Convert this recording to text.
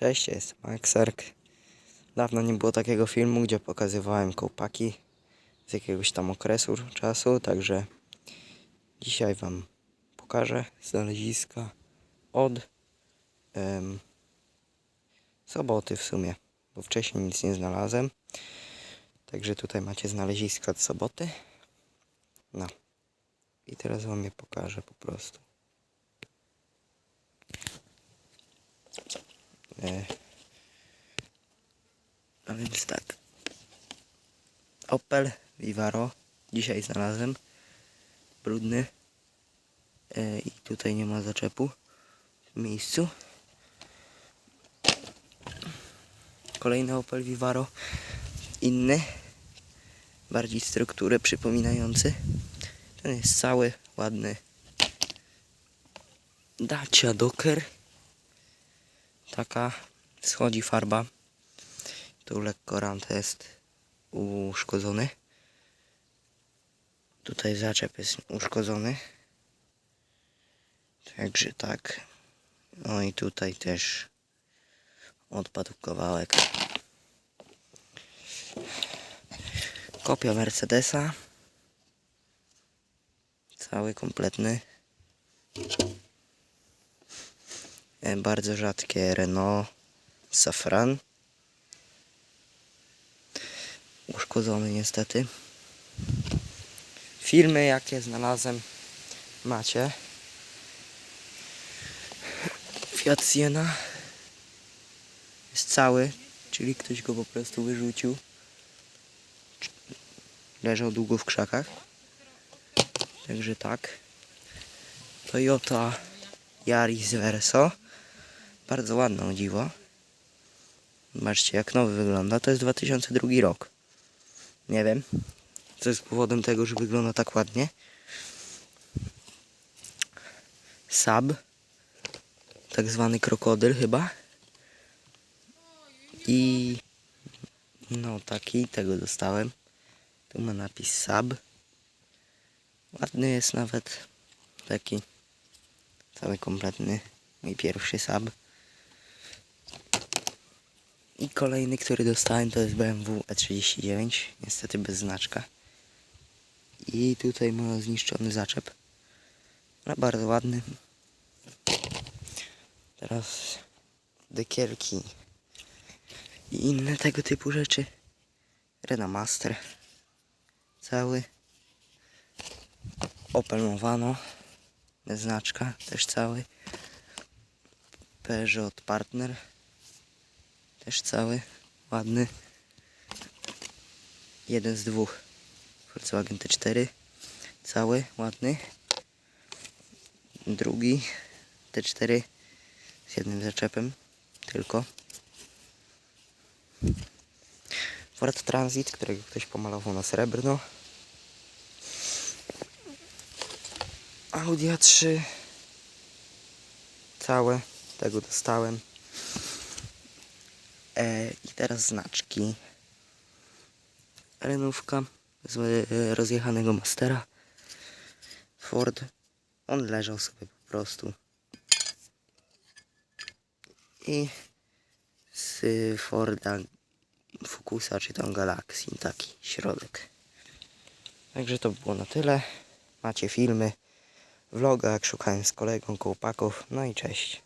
Cześć, ja jestem Maxerk. Dawno nie było takiego filmu, gdzie pokazywałem kołpaki z jakiegoś tam okresu czasu, także dzisiaj Wam pokażę znaleziska od soboty w sumie, bo wcześniej nic nie znalazłem. Także tutaj macie znaleziska od soboty. No. I teraz Wam je pokażę po prostu. A więc tak. Opel Vivaro. Dzisiaj znalazłem. Brudny. E, I tutaj nie ma zaczepu w miejscu. Kolejny Opel Vivaro. Inny. Bardziej strukturę przypominający. Ten jest cały, ładny. Dacia Docker. Taka schodzi farba. Tu lekko rant jest uszkodzony. Tutaj zaczep jest uszkodzony. Także tak. No i tutaj też odpadł kawałek. Kopia Mercedesa. Cały kompletny. E, Bardzo rzadkie Renault Safran. Uszkodzony niestety. Filmy jakie znalazłem macie. Fiat Siena jest cały, czyli ktoś go po prostu wyrzucił. Leżał długo w krzakach. Także tak. Toyota Yaris Verso. Bardzo ładne o dziwo. Zobaczcie jak nowy wygląda. To jest 2002 rok. Nie wiem, co jest powodem tego, że wygląda tak ładnie. Sab. Tak zwany krokodyl chyba. I no taki, tego dostałem. Tu ma napis Sab. Ładny jest nawet taki cały kompletny. Mój pierwszy Sab. I kolejny, który dostałem to jest BMW E39, niestety bez znaczka. I tutaj ma zniszczony zaczep. Ale bardzo ładny. Teraz dekierki i inne tego typu rzeczy. Renault Master. Cały. Opel Movano. Bez znaczka, też cały. Peugeot Partner. Też cały, ładny. Jeden z dwóch. Volkswagen T4. Cały, ładny. Drugi T4 z jednym zaczepem tylko. Ford Transit, którego ktoś pomalował na srebrno. Audi A3 całe, tego dostałem. E, I teraz znaczki. Renówka z e, rozjechanego Mastera. Ford. On leżał sobie po prostu. I z Forda Focusa, czy tam Galaxy, taki środek. Także to było na tyle. Macie filmy, vloga, jak szukałem z kolegą kołpaków. No i cześć.